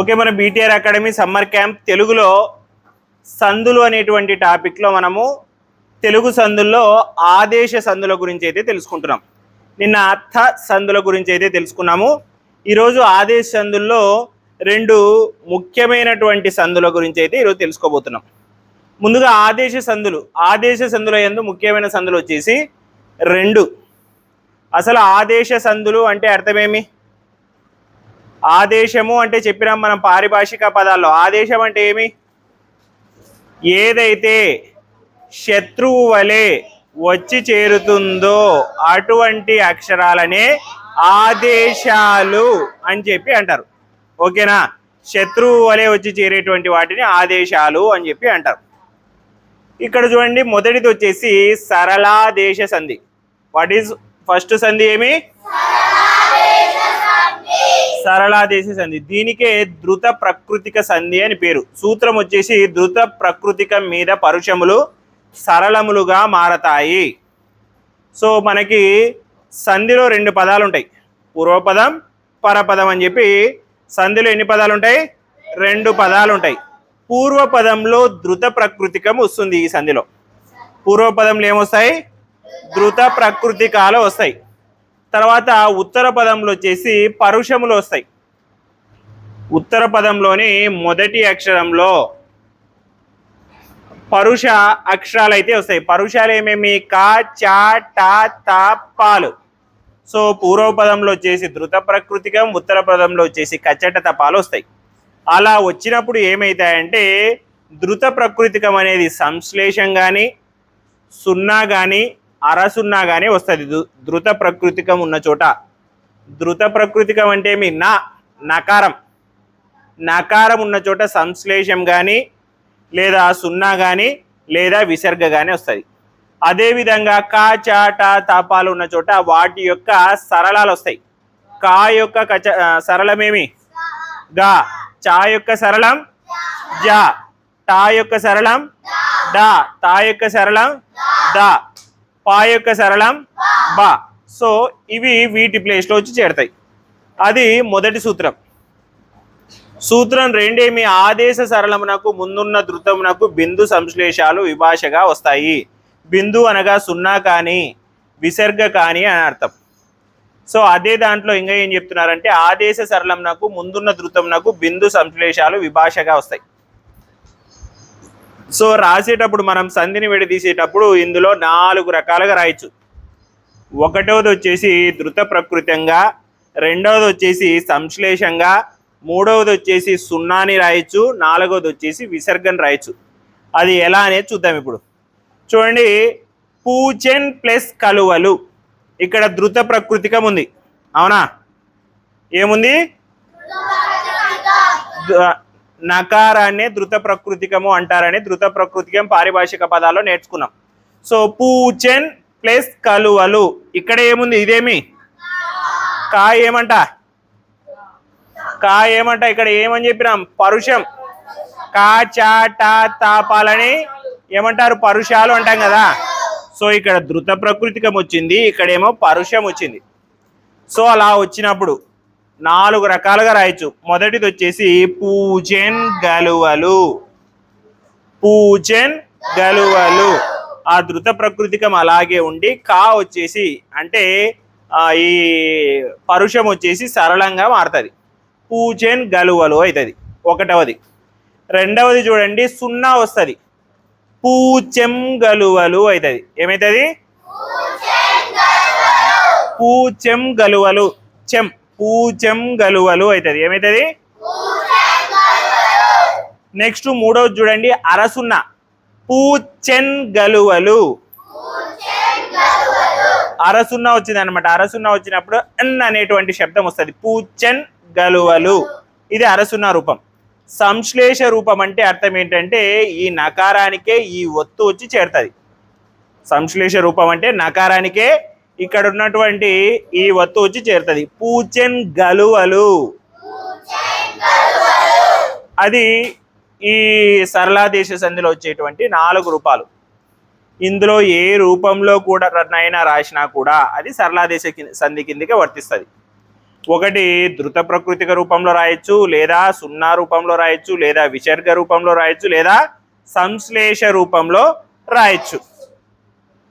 Okay మన BTR academy summer camp తెలుగులో సందులు అనేటువంటి టాపిక్లో మనము తెలుగు సందుల్లో ఆదేశ సందుల గురించి అయితే తెలుసుకుంటున్నాం. నిన్న అర్థ సందుల గురించి అయితే తెలుసుకున్నాము. ఈరోజు ఆదేశ సందుల్లో రెండు ముఖ్యమైనటువంటి సందుల గురించి అయితే ఈరోజు తెలుసుకోబోతున్నాం. ముందుగా ఆదేశ సందులు ఆదేశ సందుల ఎందు ముఖ్యమైన సందులు వచ్చేసి రెండు. అసలు ఆదేశ సందులు అంటే అర్థమేమి? ఆదేశము అంటే చెప్పినాం మనం పారిభాషిక పదాల్లో. ఆదేశం అంటే ఏమి? ఏదైతే శత్రువు వలె వచ్చి చేరుతుందో అటువంటి అక్షరాలనే ఆదేశాలు అని చెప్పి అంటారు. ఓకేనా? శత్రువు వలె వచ్చి చేరేటువంటి వాటిని ఆదేశాలు అని చెప్పి అంటారు. ఇక్కడ చూడండి మొదటిది వచ్చేసి సరళాదేశ సంధి. వాట్ ఈజ్ ఫస్ట్ సంధి ఏమి? సరళాదేశ సంధి దీనికే ధృత ప్రకృతిక సంధి అని పేరు. సూత్రం వచ్చేసి ధృత ప్రకృతిక మీద పరుషములు సరళములుగా మారతాయి. సో మనకి సంధిలో రెండు పదాలు ఉంటాయి పూర్వపదం పరపదం అని చెప్పి సంధిలో ఎన్ని పదాలు ఉంటాయి రెండు పదాలు ఉంటాయి పూర్వపదంలో ధృత ప్రకృతికం వస్తుంది ఈ సంధిలో. పూర్వపదంలో ఏమొస్తాయి? ధృత ప్రకృతికాలు వస్తాయి. తర్వాత ఉత్తర పదంలో వచ్చేసి పరుషములు వస్తాయి. ఉత్తర పదంలోని మొదటి అక్షరంలో పరుష అక్షరాలు అయితే వస్తాయి. పరుషాలు ఏమేమి? కా చా టా తా పాలు సో పూర్వ పదంలో వచ్చేసి ధృత ప్రకృతికం ఉత్తర పదంలో వచ్చేసి కచ్చట తపాలు వస్తాయి. అలా వచ్చినప్పుడు ఏమవుతాయంటే ధృత ప్రకృతికం అనేది సంశ్లేషం కానీ సున్నా కానీ అరసున్నా కానీ వస్తుంది ధృత ప్రకృతికం ఉన్న చోట. ధృత ప్రకృతికం అంటే మీ నా నకారం. నకారం ఉన్న చోట సంశ్లేషం కానీ లేదా సున్నా కానీ లేదా విసర్గ కానీ వస్తుంది. అదేవిధంగా కా చా తాపాలు ఉన్న చోట వాటి యొక్క సరళాలు వస్తాయి. కా యొక్క కచ సరళమేమి గా. చా యొక్క సరళం జా. టా యొక్క సరళం డా. తా యొక్క సరళం దా. పా యొక్క సరళం బా. సో ఇవి వీటి ప్లేస్లో వచ్చి చేరుతాయి. అది మొదటి సూత్రం. సూత్రం రెండేమి ఆదేశ సరళమునకు ముందున్న ధృతమునకు బిందు సంశ్లేషాలు విభాషగా వస్తాయి. బిందు అనగా సున్నా కానీ విసర్గ కానీ అని అర్థం. సో అదే దాంట్లో ఇంకా ఏం చెప్తున్నారంటే ఆదేశ సరళంనకు ముందున్న ధృతమునకు బిందు సంశ్లేషాలు విభాషగా వస్తాయి. సో రాసేటప్పుడు మనం సంధిని విడదీసేటప్పుడు ఇందులో నాలుగు రకాలుగా రాయొచ్చు. ఒకటవది వచ్చేసి ధృత ప్రకృతంగా రెండవది వచ్చేసి సంశ్లేషంగా మూడవది వచ్చేసి సున్నాని రాయొచ్చు నాలుగవది వచ్చేసి విసర్గని రాయొచ్చు. అది ఎలా అనేది చూద్దాం ఇప్పుడు. చూడండి పూచెన్ ప్లస్ కలువలు. ఇక్కడ ధృత ప్రకృతికం ఉంది. అవునా? ఏముంది? నకారాన్ని ధృత ప్రకృతికము అంటారని ధృత ప్రకృతికం పారిభాషిక పదాల్లో నేర్చుకున్నాం. సో పూచెన్ ప్లస్ కలువలు. ఇక్కడ ఏముంది? ఇదేమి? కా ఏమంట? కా ఏమంట? ఇక్కడ ఏమని చెప్పినాం? పరుషం. కా చా టా తాపాలని ఏమంటారు? పరుషాలు అంటాం కదా. సో ఇక్కడ ధృత ప్రకృతికం వచ్చింది ఇక్కడేమో పరుషం వచ్చింది. సో అలా వచ్చినప్పుడు నాలుగు రకాలుగా రాయొచ్చు. మొదటిది వచ్చేసి పూజెన్ గలువలు. పూజెన్ గలువలు. ఆ ధృత ప్రకృతికం అలాగే ఉండి కా వచ్చేసి అంటే ఈ పరుషం వచ్చేసి సరళంగా మారుతుంది. పూజెన్ గలువలు అవుతుంది ఒకటవది. రెండవది చూడండి సున్నా వస్తుంది. పూచెం గలువలు అవుతుంది ఏమవుతుంది పూచెం గలువలు. చెం. పూచెం గలువలు అవుతుంది. ఏమవుతుంది నెక్స్ట్ మూడవది చూడండి అరసున్న. పూచెన్ గలువలు. అరసున్న వచ్చింది అనమాట అరసున్న వచ్చినప్పుడు ఎన్ అనేటువంటి శబ్దం వస్తుంది. పూచెన్ గలువలు. ఇది అరసున్న రూపం. సంశ్లేష రూపం అంటే అర్థం ఏంటంటే ఈ నకారానికే ఈ ఒత్తు వచ్చి చేరుతుంది. సంశ్లేష రూపం అంటే నకారానికే ఇక్కడ ఉన్నటువంటి ఈ వత్తు వచ్చి చేరుతుంది. పూచెన్ గలువలు. అది ఈ సరళాదేశ సంధిలో వచ్చేటువంటి నాలుగు రూపాలు. ఇందులో ఏ రూపంలో కూడా నైనా రాసినా కూడా అది సరళాదేశ సంధి కిందికి వర్తిస్తుంది. ఒకటి ధృత ప్రకృతిక రూపంలో రాయొచ్చు లేదా సున్నా రూపంలో రాయొచ్చు లేదా విసర్గ రూపంలో రాయొచ్చు లేదా సంశ్లేష రూపంలో రాయొచ్చు.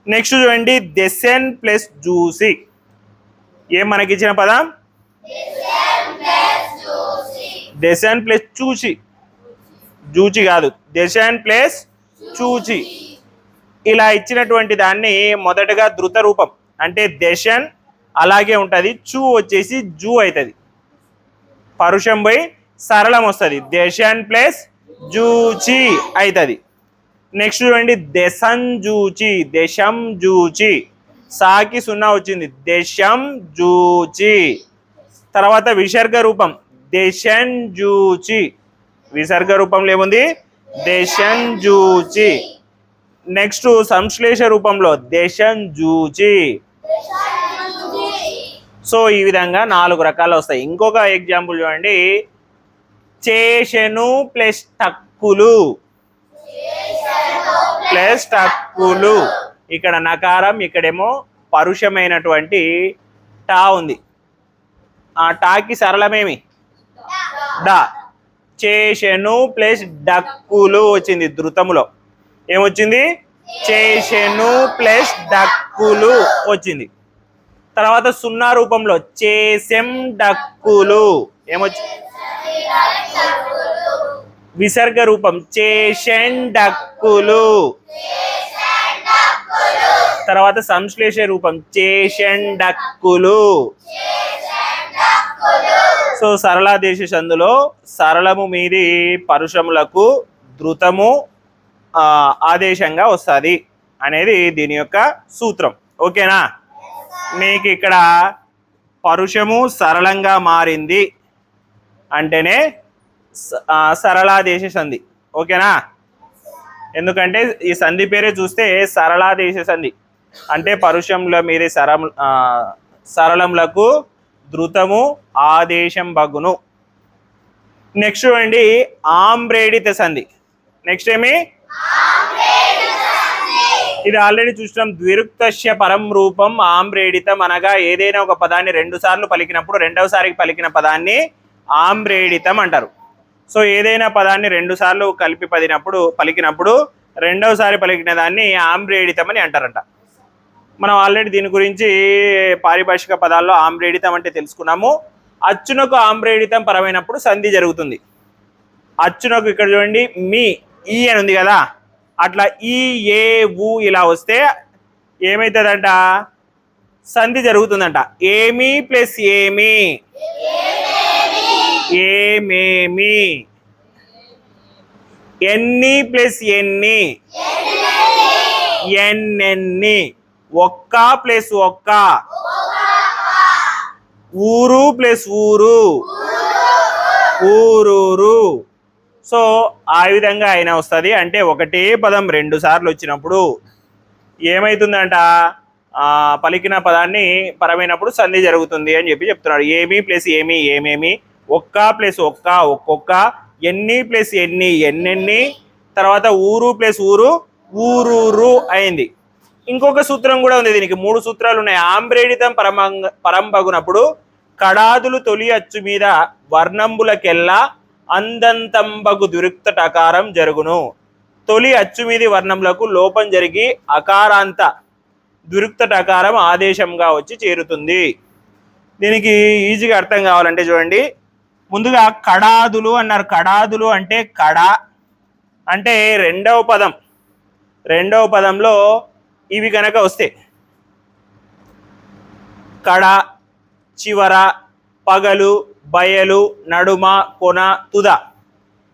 నెక్స్ట్ చూడండి దెసెన్ ప్లస్ జూసి. ఏం మనకి ఇచ్చిన పదం? దెసెన్ ప్లస్ చూచి. జూచి కాదు దెసెన్ ప్లస్ చూచి. ఇలా ఇచ్చినటువంటి దాన్ని మొదటగా ధృత రూపం అంటే దెషన్ అలాగే ఉంటుంది చూ వచ్చేసి జూ అవుతుంది పరుషం పోయి సరళం వస్తుంది దెషన్ ప్లస్ జూచి అవుతుంది నెక్స్ట్ చూడండి దశం జూచి దశం జూచి. సాకి సున్నా వచ్చింది. దశం జూచి. తర్వాత విసర్గ రూపం. దశన్ జూచి. విసర్గ రూపంలో ఏముంది? దశన్ జూచి. నెక్స్ట్ సంశ్లేష రూపంలో. దశన్ జూచి. సో ఈ విధంగా నాలుగు రకాలు వస్తాయి. ఇంకొక ఎగ్జాంపుల్ చూడండి. చేషను ప్లస్ టక్కులు. ప్లస్ టక్కులు ఇక్కడ నకారం ఇక్కడేమో పరుషమైనటువంటి టా ఉంది. ఆ టాకి సరళమేమి? డా. చేషను ప్లస్ డక్కులు వచ్చింది ధృతములో. ఏమొచ్చింది? చేషను ప్లస్ డక్కులు వచ్చింది. తర్వాత సున్నా రూపంలో చేసెం డక్కులు. ఏమొచ్చి? విసర్గ రూపం చేషన్క్కులు తర్వాత సంశ్లేష రూపం. చేషన్ సో సో సరళాదేశ సందులో సరళము మీది పరుషములకు ధృతము ఆదేశంగా వస్తుంది అనేది దీని యొక్క సూత్రం. ఓకేనా? మీకు ఇక్కడ పరుషము సరళంగా మారింది అంటేనే సరళాదేశ సంధి. ఓకేనా? ఎందుకంటే ఈ సంధి పేరే చూస్తే సరళాదేశ సంధి. అంటే పరుషంల మీద సరం సరళంలకు సరళములకు ధృతము ఆదేశం బగును నెక్స్ట్ చూడండి ఆమ్రేడిత సంధి. నెక్స్ట్ ఏమి? ఇది ఆల్రెడీ చూసినాం ద్విరుక్తస్య పరం రూపం ఆమ్రేడితం అనగా ఏదైనా ఒక పదాన్ని రెండు సార్లు పలికినప్పుడు రెండవసారికి పలికిన పదాన్ని ఆమ్రేడితం అంటారు. సో ఏదైనా పదాన్ని రెండు సార్లు కలిపి పదినప్పుడు పలికినప్పుడు రెండవసారి పలికిన దాన్ని ఆమ్రేడితమని అంటారంట. మనం ఆల్రెడీ దీని గురించి పారిభాషిక పదాల్లో ఆమ్రేడితం అంటే తెలుసుకున్నాము. అచ్చునకు ఆమ్రేడితం పరమైనప్పుడు సంధి జరుగుతుంది. అచ్చునకు ఇక్కడ చూడండి మీ ఈ అని ఉంది కదా. అట్లా ఈ ఏ ఊ ఇలా వస్తే ఏమవుతుందంట సంధి జరుగుతుందంట. ఏమి ప్లస్ ఏమి? ఏమేమి? ఎన్ని ప్లస్ ఎన్ని? ఎన్నెన్ని? ఒక్క ప్లస్ ఒక్క. ఊరు ప్లస్ ఊరు. ఊరూరు. సో ఆ విధంగా ఆయన వస్తుంది. అంటే ఒకటే పదం రెండు సార్లు వచ్చినప్పుడు ఏమవుతుందంట పలికిన పదాన్ని పరమైనప్పుడు సంధి జరుగుతుంది అని చెప్పి చెప్తున్నాడు. ఏమి ప్లస్ ఏమి ఏమేమి? ఒక్క ప్లస్ ఒక్క ఒక్కొక్క ఎన్ని ప్లస్ ఎన్ని ఎన్నెన్ని తర్వాత ఊరు ప్లస్ ఊరు ఊరూరు అయింది. ఇంకొక సూత్రం కూడా ఉంది దీనికి. మూడు సూత్రాలు ఉన్నాయి. ఆంబ్రేడితం పరమంగ పరంబగునప్పుడు కడాదులు తొలి అచ్చు మీద వర్ణంబులకెల్లా అందంతంబగు దురుక్త టకారం జరుగును. తొలి అచ్చు మీది వర్ణములకు లోపం జరిగి అకారాంత దురుక్త టకారం ఆదేశంగా వచ్చి చేరుతుంది. దీనికి ఈజీగా అర్థం కావాలంటే చూడండి. ముందుగా కడాదులు అన్నారు. కడాదులు అంటే కడ అంటే రెండవ పదం. రెండవ పదంలో ఇవి కనుక వస్తే కడ చివర పగలు బయలు నడుమ కొన తుద.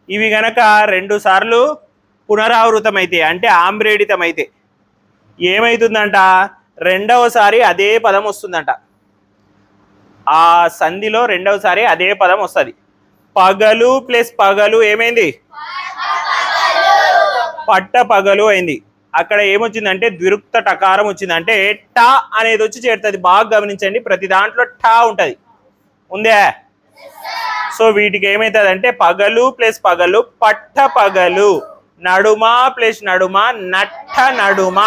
ఇవి గనక రెండు సార్లు పునరావృతమైతే అంటే ఆమ్రేడితమైతే ఏమవుతుందంట రెండవసారి అదే పదం వస్తుందంట. ఆ సంధిలో రెండవసారి అదే పదం వస్తుంది. పగలు ప్లస్ పగలు ఏమైంది? పట్ట పగలు అయింది. అక్కడ ఏమొచ్చిందంటే ద్విరుక్త టకారం వచ్చిందంటే ట టా అనేది వచ్చి చేరుతుంది. బాగా గమనించండి. ప్రతి దాంట్లో టా ఉంటుంది. ఉందే? సో వీటికి ఏమవుతుంది అంటే పగలు ప్లస్ పగలు పట్ట పగలు నడుమ ప్లస్ నడుమ నట్ట నడుమ.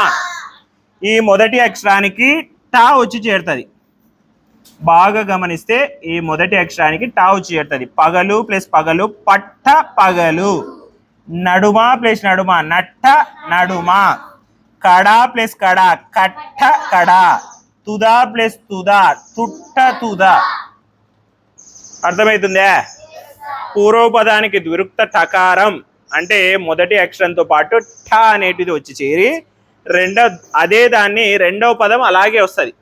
ఈ మొదటి అక్షరానికి టా వచ్చి చేరుతుంది. బాగా గమనిస్తే ఈ మొదటి అక్షరానికి టావు చేరుతుంది. పగలు ప్లస్ పగలు పట్ట పగలు. నడుమ ప్లస్ నడుమ నట్ట నడుమ. కడ ప్లస్ కడ కట్ట కడ. తుదా ప్లస్ తుదా తుట్ట తుదా. అర్థమవుతుందే పూర్వపదానికి ద్విరుక్త టకారం అంటే మొదటి అక్షరంతో పాటు ఠ అనేటిది వచ్చి చేరి రెండో అదే దాన్ని రెండవ పదం అలాగే వస్తుంది.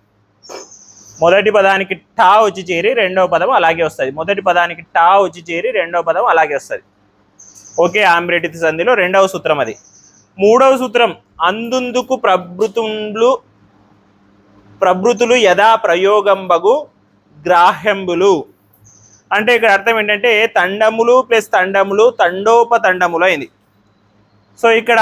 మొదటి పదానికి టా వచ్చి చేరి రెండవ పదం అలాగే వస్తుంది. మొదటి పదానికి టా వచ్చి చేరి రెండవ పదం అలాగే వస్తుంది. ఓకే ఆమ్రేటి సంధిలో రెండవ సూత్రం అది. మూడవ సూత్రం అందుందుకు ప్రభృతులు ప్రభృతులు యథా ప్రయోగంబగు గ్రాహ్యంబులు. అంటే ఇక్కడ అర్థం ఏంటంటే తండములు ప్లస్ తండములు తండోపతండములు అయింది. సో ఇక్కడ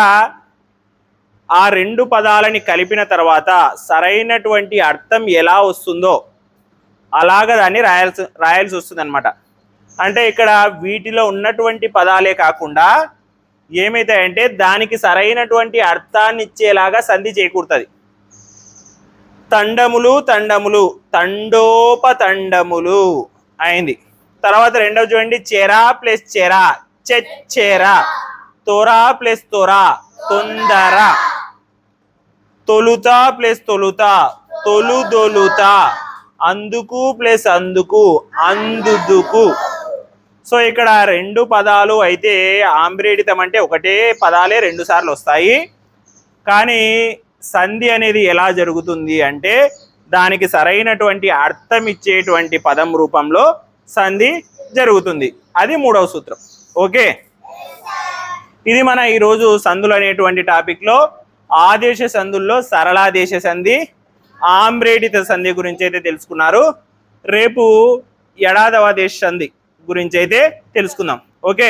ఆ రెండు పదాలని కలిపిన తర్వాత సరైనటువంటి అర్థం ఎలా వస్తుందో అలాగ దాన్ని రాయాల్సి రాయాల్సి వస్తుంది అనమాట అంటే ఇక్కడ వీటిలో ఉన్నటువంటి పదాలే కాకుండా ఏమైతాయంటే దానికి సరైనటువంటి అర్థాన్ని ఇచ్చేలాగా సంధి చేకూరుతుంది. తండములు తండములు తండోపతండములు అయింది. తర్వాత రెండవ చూడండి చెరా ప్లస్ చెరా చెరా తోరా ప్లస్ తోరా తొందర. తొలుత ప్లస్ తొలుత. తొలుదొలుత. అందుకు ప్లస్ అందుకు. అందుదుకు. సో ఇక్కడ రెండు పదాలు అయితే ఆంబ్రేడితం అంటే ఒకటే పదాలే రెండు సార్లు వస్తాయి. కానీ సంధి అనేది ఎలా జరుగుతుంది అంటే దానికి సరైనటువంటి అర్థం ఇచ్చేటువంటి పదం రూపంలో సంధి జరుగుతుంది. అది మూడవ సూత్రం. ఓకే? ఇది మన ఈరోజు సంధులు అనేటువంటి టాపిక్లో ఆదేశ సంధుల్లో సరళాదేశ సంధి ఆమ్రేడిత సంధి గురించి అయితే తెలుసుకున్నారు. రేపు ఎడాదవాదేశ సంధి గురించి అయితే తెలుసుకుందాం. ఓకే?